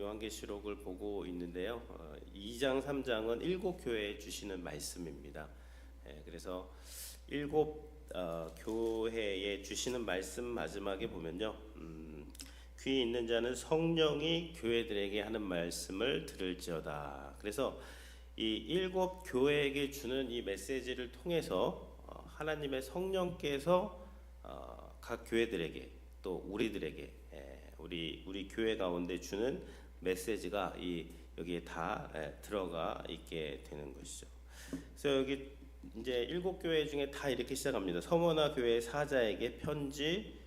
요한계시록을 보고 있는데요. 어, 2장, 3장은 일곱 교회에 주시는 말씀입니다. 예, 그래서 일곱 어, 교회에 주시는 말씀 마지막에 보면요. 음, 귀 있는 자는 성령이 교회들에게 하는 말씀을 들을지어다. 그래서 이 일곱 교회에게 주는 이 메시지를 통해서 어, 하나님의 성령께서 어, 각 교회들에게 또 우리들에게 예, 우리 우리 교회 가운데 주는 메시지가 이 여기에 다 예, 들어가 있게 되는 것이죠. 그래서 여기 이제 일곱 교회 중에 다 이렇게 시작합니다. 서머나 교회 사자에게 편지하라.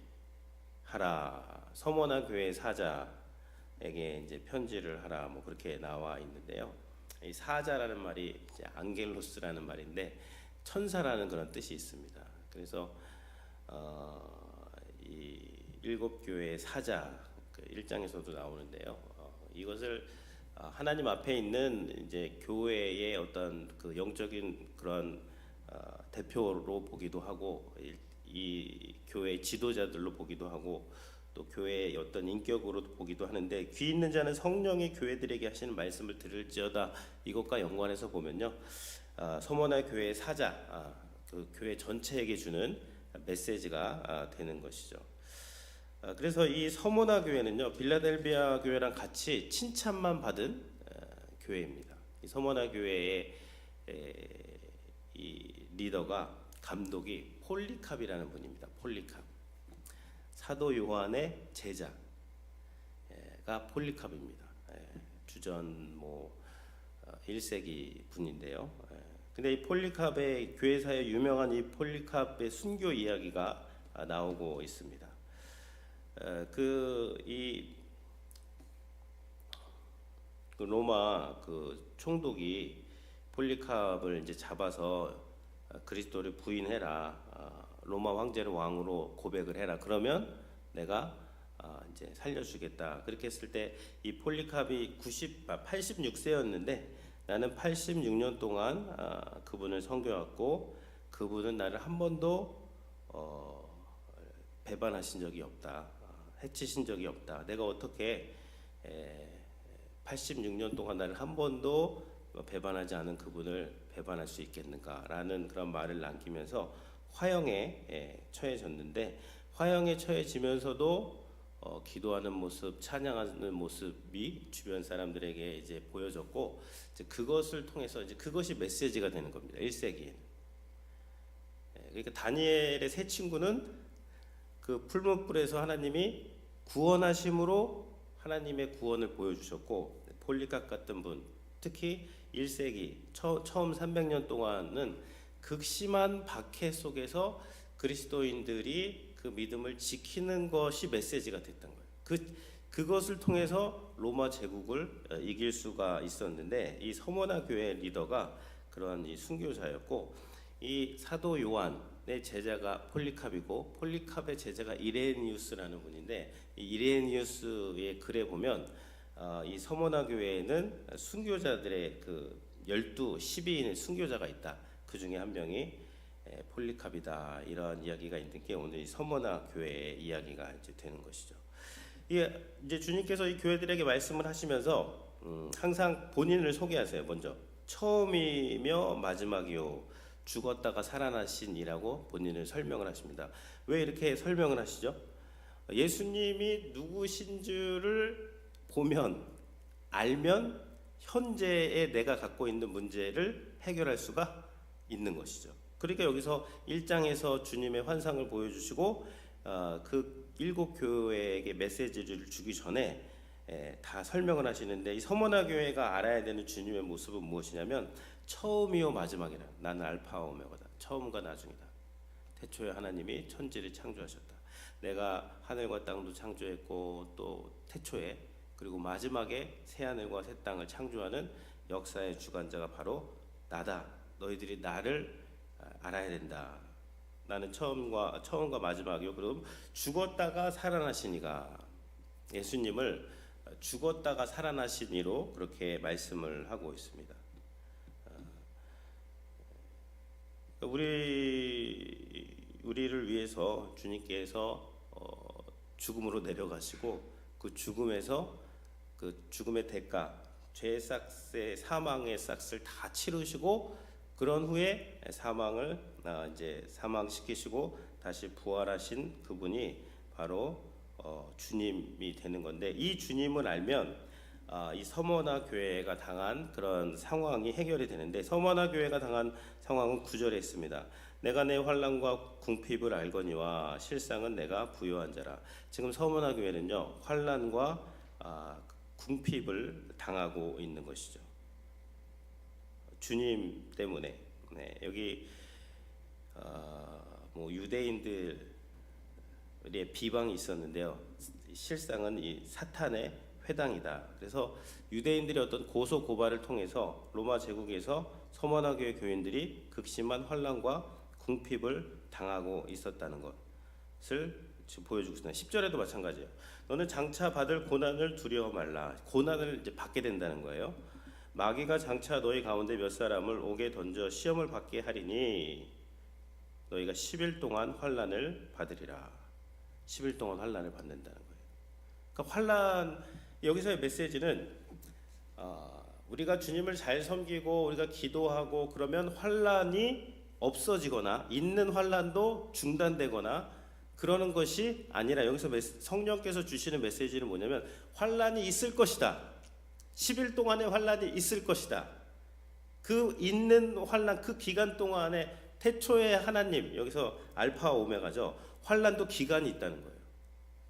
서머나 교회 사자에게 이제 편지를 하라. 뭐 그렇게 나와 있는데요. 이 사자라는 말이 이제 안겔로스라는 말인데 천사라는 그런 뜻이 있습니다. 그래서 어, 이 일곱 교회의 사자 그 1장에서도 나오는데요. 어, 이것을 어, 하나님 앞에 있는 이제 교회의 어떤 그 영적인 그런 어, 대표로 보기도 하고 이, 이 교회 지도자들로 보기도 하고 또 교회의 어떤 인격으로 보기도 하는데 귀 있는 자는 성령이 교회들에게 하시는 말씀을 들을지어다 이것과 연관해서 보면요 아, 소모나 교회의 사자 아, 그 교회 전체에게 주는 메시지가 아, 되는 것이죠. 아, 그래서 이 서모나 교회는요 빌라델비아 교회랑 같이 칭찬만 받은 아, 교회입니다. 이 서모나 교회의 에, 이 리더가 감독이 폴리캅이라는 분입니다. 폴리캅 사도 요한의 제자가 폴리캅입니다. 예, 주전 뭐 1세기 분인데요. 예, 근데 이 폴리캅의 교회사에 유명한 이 폴리캅의 순교 이야기가 아, 나오고 있습니다. 그이 그 로마 그 총독이 폴리캅을 이제 잡아서 아, 그리스도를 부인해라 아, 로마 황제를 왕으로 고백을 해라. 그러면 내가 아, 이제 살려주겠다. 그렇게 했을 때 이 폴리캅이 90 86세였는데 나는 86년 동안 아, 그분을 섬겨왔고 그분은 나를 한 번도 어, 배반하신 적이 없다. 아, 해치신 적이 없다 내가 어떻게 에, 86년 동안 나를 한 번도 배반하지 않은 그분을 배반할 수 있겠는가라는 그런 말을 남기면서 화형에 예, 처해졌는데 화형에 처해지면서도 어, 기도하는 모습, 찬양하는 모습이 주변 사람들에게 이제 보여졌고 이제 그것을 통해서 이제 그것이 메시지가 되는 겁니다. 1세기에는. 예, 그러니까 다니엘의 세 친구는 그 풀무불에서 하나님이 구원하심으로 하나님의 구원을 보여주셨고 폴리각 같은 분 특히 1세기 처, 처음 300년 동안은 극심한 박해 속에서 그리스도인들이 그 믿음을 지키는 것이 메시지가 됐던 거예요. 그 그것을 통해서 로마 제국을 어, 이길 수가 있었는데 이 서머나 교회 리더가 그러한 이 순교자였고 이 사도 요한 의 제자가 폴리캅이고 폴리캅의 제자가 이레니우스라는 분인데 이 이레니우스의 글에 보면 어, 이 서머나 교회에는 순교자들의 그 열두 12인의 순교자가 있다. 그 중에 한 명이 에, 폴리캅이다. 이런 이야기가 있는 게 오늘 이 서머나 교회의 이야기가 이제 되는 것이죠. 이게 이제 주님께서 이 교회들에게 말씀을 하시면서 음, 항상 본인을 소개하세요. 먼저 처음이며 마지막이요 죽었다가 살아나신이라고 본인을 설명을 하십니다. 왜 이렇게 설명을 하시죠? 예수님이 누구신 줄을 보면 알면 현재의 내가 갖고 있는 문제를 해결할 수가 있는 것이죠. 그러니까 여기서 1장에서 주님의 환상을 보여주시고 어, 그 일곱 교회에게 메시지를 주기 전에 에, 다 설명을 하시는데 이 서머나 교회가 알아야 되는 주님의 모습은 무엇이냐면 처음이요 마지막이라 나는 알파와 오메가다 처음과 나중이다 태초에 하나님이 천지를 창조하셨다 내가 하늘과 땅도 창조했고 또 태초에 그리고 마지막에 새 하늘과 새 땅을 창조하는 역사의 주관자가 바로 나다. 너희들이 나를 아, 알아야 된다. 나는 처음과 처음과 마지막이요. 그럼 죽었다가 살아나시니가 예수님을 죽었다가 살아나시니로 그렇게 말씀을 하고 있습니다. 아, 우리 우리를 위해서 주님께서 어, 죽음으로 내려가시고 그 죽음에서 그 죽음의 대가, 죄의 싹세, 사망의 싹을 다 치르시고 그런 후에 사망을 아, 이제 사망시키시고 다시 부활하신 그분이 바로 어, 주님이 되는 건데 이 주님을 알면 아, 이 서머나 교회가 당한 그런 상황이 해결이 되는데 서머나 교회가 당한 상황은 구절에 있습니다. 내가 내 환란과 궁핍을 알거니와 실상은 내가 부요한 자라. 지금 서머나 교회는요 환란과 아, 궁핍을 당하고 있는 것이죠. 주님 때문에 네, 여기 아, 뭐 유대인들 의 비방이 있었는데요. 실상은 이 사탄의 회당이다. 그래서 유대인들의 어떤 고소 고발을 통해서 로마 제국에서 서머나 교회 교인들이 극심한 환란과 궁핍을 당하고 있었다는 것을 보여주고 있습니다. 10절에도 마찬가지예요. 너는 장차 받을 고난을 두려워 말라. 고난을 이제 받게 된다는 거예요. 마귀가 장차 너희 가운데 몇 사람을 옥에 던져 시험을 받게 하리니 너희가 10일 동안 환란을 받으리라. 10일 동안 환란을 받는다는 거예요. 그러니까 환란 여기서의 메시지는 아, 우리가 주님을 잘 섬기고 우리가 기도하고 그러면 환란이 없어지거나 있는 환란도 중단되거나 그러는 것이 아니라 여기서 메시- 성령께서 주시는 메시지는 뭐냐면 환란이 있을 것이다. 10일 동안의 환란이 있을 것이다. 그 있는 환란 그 기간 동안에 태초의 하나님 여기서 알파 오메가죠. 환란도 기간이 있다는 거예요.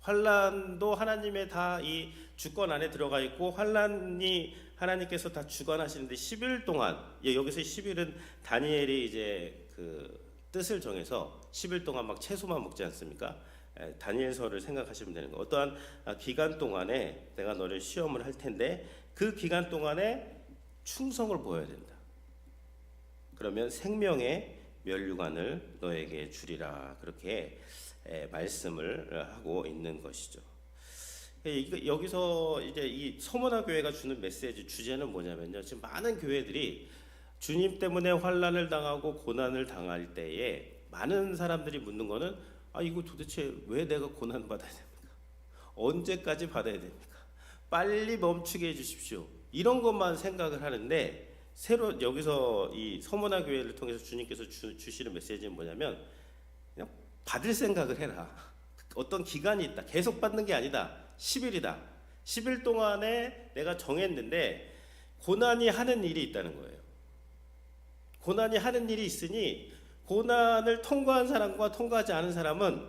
환란도 하나님의 다 이 주권 안에 들어가 있고 환란이 하나님께서 다 주관하시는데 10일 동안 예, 여기서 10일은 다니엘이 이제 그 뜻을 정해서 10일 동안 막 채소만 먹지 않습니까? 에, 다니엘서를 생각하시면 되는 거예요. 어떠한 아, 기간 동안에 내가 너를 시험을 할 텐데 그 기간 동안에 충성을 보여야 된다. 그러면 생명의 면류관을 너에게 주리라 그렇게 에, 말씀을 하고 있는 것이죠. 예, 여기서 이제 이 서머나 교회가 주는 메시지 주제는 뭐냐면요. 지금 많은 교회들이 주님 때문에 환란을 당하고 고난을 당할 때에 많은 사람들이 묻는 거는 아 이거 도대체 왜 내가 고난 받아야 됩니까? 언제까지 받아야 됩니까? 빨리 멈추게 해주십시오. 이런 것만 생각을 하는데 새로 여기서 이 서머나 교회를 통해서 주님께서 주, 주시는 메시지는 뭐냐면 그냥 받을 생각을 해라. 어떤 기간이 있다. 계속 받는 게 아니다. 10일이다. 10일 동안에 내가 정했는데 고난이 하는 일이 있다는 거예요. 고난이 하는 일이 있으니 고난을 통과한 사람과 통과하지 않은 사람은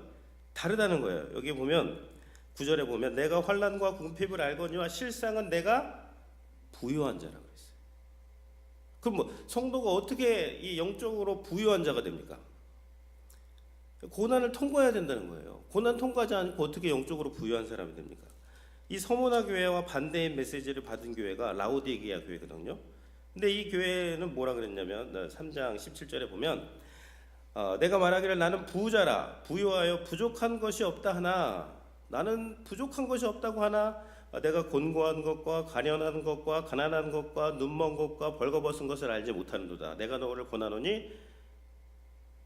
다르다는 거예요. 여기 보면 구절에 보면 내가 환란과 궁핍을 알거니와 실상은 내가 부유한 자라고 했어요. 그럼 뭐 성도가 어떻게 이 영적으로 부유한 자가 됩니까? 고난을 통과해야 된다는 거예요. 고난 통과하지 않고 어떻게 영적으로 부유한 사람이 됩니까? 이 서모나 교회와 반대의 메시지를 받은 교회가 라오디게아 교회거든요. 근데 이 교회는 뭐라 그랬냐면 3장 17절에 보면 어, 내가 말하기를 나는 부자라 부유하여 부족한 것이 없다 하나 나는 부족한 것이 없다고 하나 어, 내가 곤고한 것과 가련한 것과 가난한 것과 눈먼 것과 벌거벗은 것을 알지 못하는도다 내가 너를 권하노니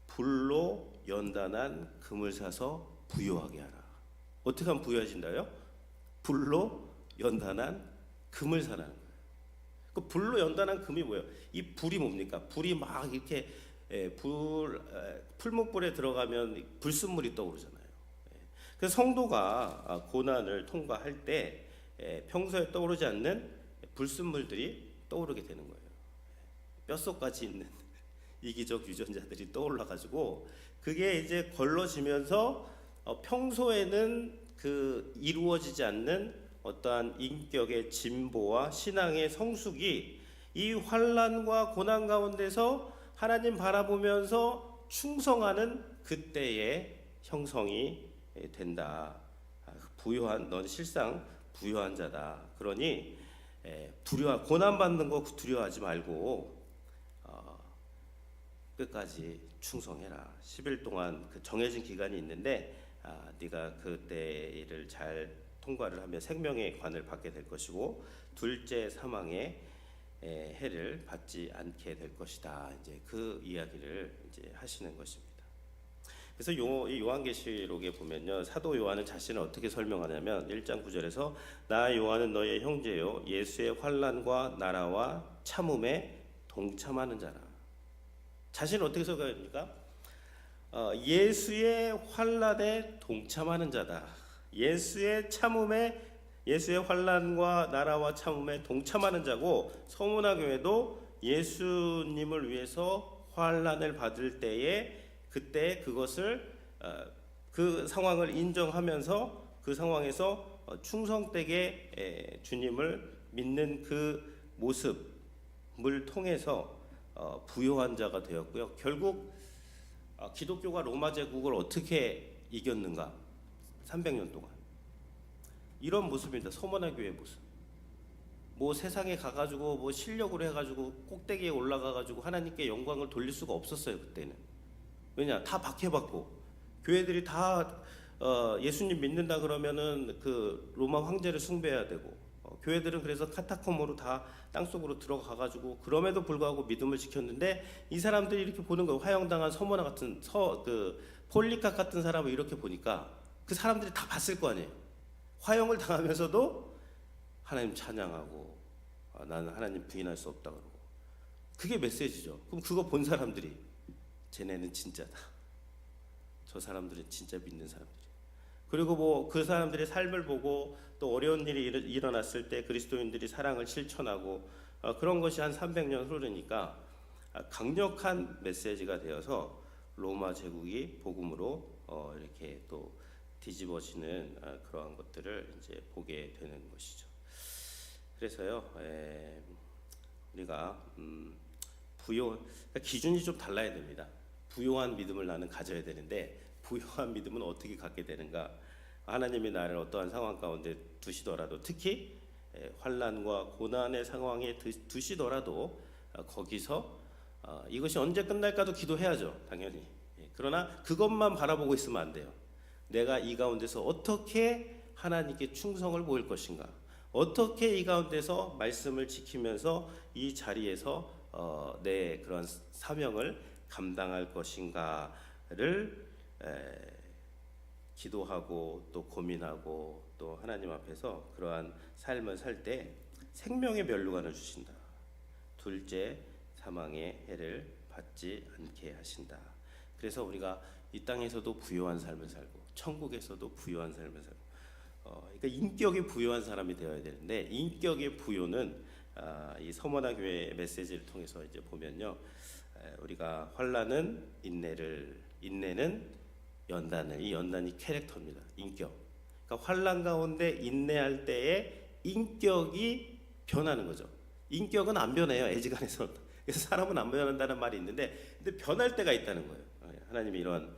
불로 연단한 금을 사서 부유하게 하라 어떻게 하면 부유하신다요? 불로 연단한 금을 사라는 거예요. 그 불로 연단한 금이 뭐예요? 이 불이 뭡니까? 불이 막 이렇게 예, 불 에, 풀목불에 들어가면 불순물이 떠오르잖아요. 예. 그래서 성도가 아, 고난을 통과할 때 예, 평소에 떠오르지 않는 불순물들이 떠오르게 되는 거예요. 예. 뼛속까지 있는 이기적 유전자들이 떠올라 가지고 그게 이제 걸러지면서 어, 평소에는 그 이루어지지 않는 어떠한 인격의 진보와 신앙의 성숙이 이 환란과 고난 가운데서 하나님 바라보면서 충성하는 그때의 형성이 된다. 아, 부유한 넌 실상 부유한 자다. 그러니 에, 두려워 고난 받는 거 두려워하지 말고 어, 끝까지 충성해라. 10일 동안 그 정해진 기간이 있는데 아, 네가 그때를 잘 통과를 하면 생명의 관을 받게 될 것이고 둘째 사망의 에, 해를 받지 않게 될 것이다. 이제 그 이야기를 이제 하시는 것입니다. 그래서 요, 이 요한계시록에 보면요 사도 요한은 자신을 어떻게 설명하냐면 1장 9절에서 나 요한은 너의 형제요 예수의 환란과 나라와 참음에 동참하는 자라. 자신을 어떻게 설명합니까? 어, 예수의 환란에 동참하는 자다. 예수의 참음에 예수의 환란과 나라와 참음에 동참하는 자고 서문화 교회도 예수님을 위해서 환란을 받을 때에 그때 그것을 어, 그 상황을 인정하면서 그 상황에서 어, 충성되게 에, 주님을 믿는 그 모습을 통해서 어, 부요한 자가 되었고요. 결국 어, 기독교가 로마 제국을 어떻게 이겼는가? 300년 동안 이런 모습입니다. 서머나 교회 모습. 뭐 세상에 가가지고 뭐 실력으로 해가지고 꼭대기에 올라가가지고 하나님께 영광을 돌릴 수가 없었어요 그때는. 왜냐 다 박해받고. 교회들이 다 어, 예수님 믿는다 그러면은 그 로마 황제를 숭배해야 되고 어, 교회들은 그래서 카타콤으로 다 땅속으로 들어가 가지고 그럼에도 불구하고 믿음을 지켰는데 이 사람들이 이렇게 보는 거예요. 화형당한 서머나 같은 서 그 폴리카 같은 사람을 이렇게 보니까 그 사람들이 다 봤을 거 아니에요. 화형을 당하면서도 하나님 찬양하고 아, 나는 하나님 부인할 수 없다 그러고. 그게 메시지죠. 그럼 그거 본 사람들이 쟤네는 진짜다 저 사람들은 진짜 믿는 사람들이. 그리고 뭐 그 사람들의 삶을 보고 또 어려운 일이 일- 일어났을 때 그리스도인들이 사랑을 실천하고 어, 그런 것이 한 300년 흐르니까 아, 강력한 메시지가 되어서 로마 제국이 복음으로 어, 이렇게 또 뒤집어지는 아, 그러한 것들을 이제 보게 되는 것이죠. 그래서요, 에, 우리가 음, 부요 그러니까 기준이 좀 달라야 됩니다. 부요한 믿음을 나는 가져야 되는데 부요한 믿음은 어떻게 갖게 되는가? 하나님이 나를 어떠한 상황 가운데 두시더라도 특히 에, 환란과 고난의 상황에 두- 두시더라도 어, 거기서 어, 이것이 언제 끝날까도 기도해야죠, 당연히. 예, 그러나 그것만 바라보고 있으면 안 돼요. 내가 이 가운데서 어떻게 하나님께 충성을 보일 것인가? 어떻게 이 가운데서 말씀을 지키면서 이 자리에서 어, 내 그런 사명을 감당할 것인가를 에, 기도하고 또 고민하고 또 하나님 앞에서 그러한 삶을 살 때 생명의 멸류관을 주신다. 둘째 사망의 해를 받지 않게 하신다. 그래서 우리가 이 땅에서도 부요한 삶을 살고 천국에서도 부요한 삶을 살고 어, 그러니까 인격이 부요한 사람이 되어야 되는데 인격의 부요는 아, 이 서머나 교회 메시지를 통해서 이제 보면요. 에, 우리가 환란은 인내를 인내는 연단을 이 연단이 캐릭터입니다. 인격. 그러니까 환란 가운데 인내할 때에 인격이 변하는 거죠. 인격은 안 변해요 애지간해서 그래서 사람은 안 변한다는 말이 있는데 근데 변할 때가 있다는 거예요. 어, 하나님이 이러한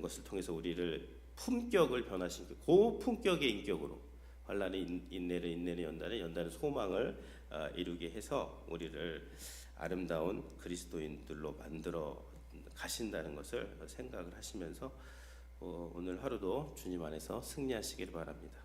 것을 통해서 우리를 품격을 변화시키고 고품격의 인격으로 환란의 인- 인내를 인내는 연단을 연단은 소망을 어, 이루게 해서 우리를 아름다운 그리스도인들로 만들어 가신다는 것을 생각을 하시면서 어, 오늘 하루도 주님 안에서 승리하시기를 바랍니다.